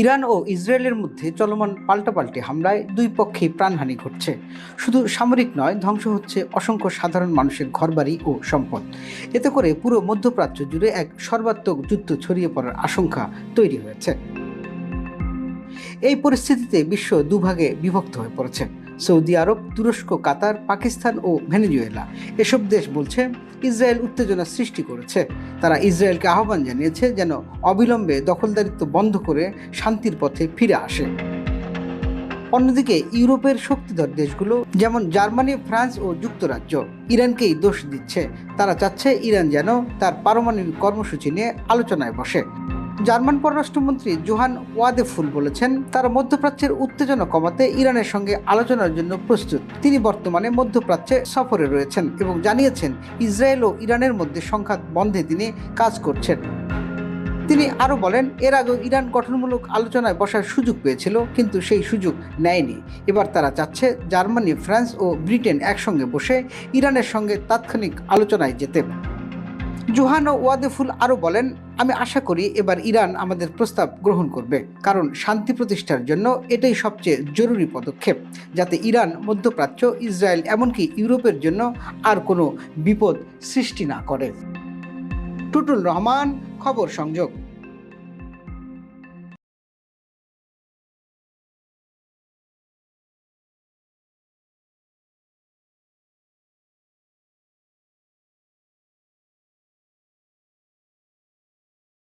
Iran ও ইসরায়েলের মধ্যে চলমান পাল্টাপাল্টি হামলায় দুই পক্ষেই প্রাণহানি ঘটছে। শুধু সামরিক নয়, ধ্বংস হচ্ছে অসংখ্য সাধারণ মানুষের ঘরবাড়ি ও সম্পদ। এতে করে পুরো মধ্যপ্রাচ্য জুড়ে এক সর্বাত্মক যুদ্ধ ছড়িয়ে পড়ার আশঙ্কা তৈরি হয়েছে। এই পরিস্থিতিতে বিশ্ব দুভাগে বিভক্ত হয়ে পড়েছে। সৌদি আরব, তুরস্ক, কাতার, পাকিস্তান ও ভেনেজুয়েলা। এসব দেশ বলছে ইসরায়েল উত্তেজনা সৃষ্টি করেছে। তারা ইসরায়েলকে আহ্বান জানিয়েছে যেন অবিলম্বে দখলদারিত্ব বন্ধ করে শান্তির পথে ফিরে আসে। অন্যদিকে ইউরোপের শক্তিধর দেশগুলো, যেমন জার্মানি, ফ্রান্স ও যুক্তরাজ্য, ইরানকেই দোষ দিচ্ছে। তারা চাচ্ছে ইরান যেন তার পারমাণবিক কর্মসূচি নিয়ে আলোচনায় বসে। জার্মান পররাষ্ট্রমন্ত্রী জোহান ওয়াদেফুল বলেছেন, তারা মধ্যপ্রাচ্যের উত্তেজনা কমাতে ইরানের সঙ্গে আলোচনার জন্য প্রস্তুত। তিনি বর্তমানে মধ্যপ্রাচ্যে সফরে রয়েছেন এবং জানিয়েছেন, ইসরায়েল ও ইরানের মধ্যে সংঘাত বন্ধে তিনি কাজ করছেন। তিনি আরও বলেন, এর আগেও ইরান গঠনমূলক আলোচনায় বসার সুযোগ পেয়েছিল, কিন্তু সেই সুযোগ নেয়নি। এবার তারা চাচ্ছে জার্মানি, ফ্রান্স ও ব্রিটেন একসঙ্গে বসে ইরানের সঙ্গে তাৎক্ষণিক আলোচনায় যেতে। জোহান ওয়াদেফুল আরও বলেন, আমি আশা করি এবার ইরান আমাদের প্রস্তাব গ্রহণ করবে, কারণ শান্তি প্রতিষ্ঠার জন্য এটাই সবচেয়ে জরুরি পদক্ষেপ, যাতে ইরান, মধ্যপ্রাচ্য, ইসরায়েল এমনকি ইউরোপের জন্য আর কোনো বিপদ সৃষ্টি না করে। টুটুল রহমান, খবর সংযোগ।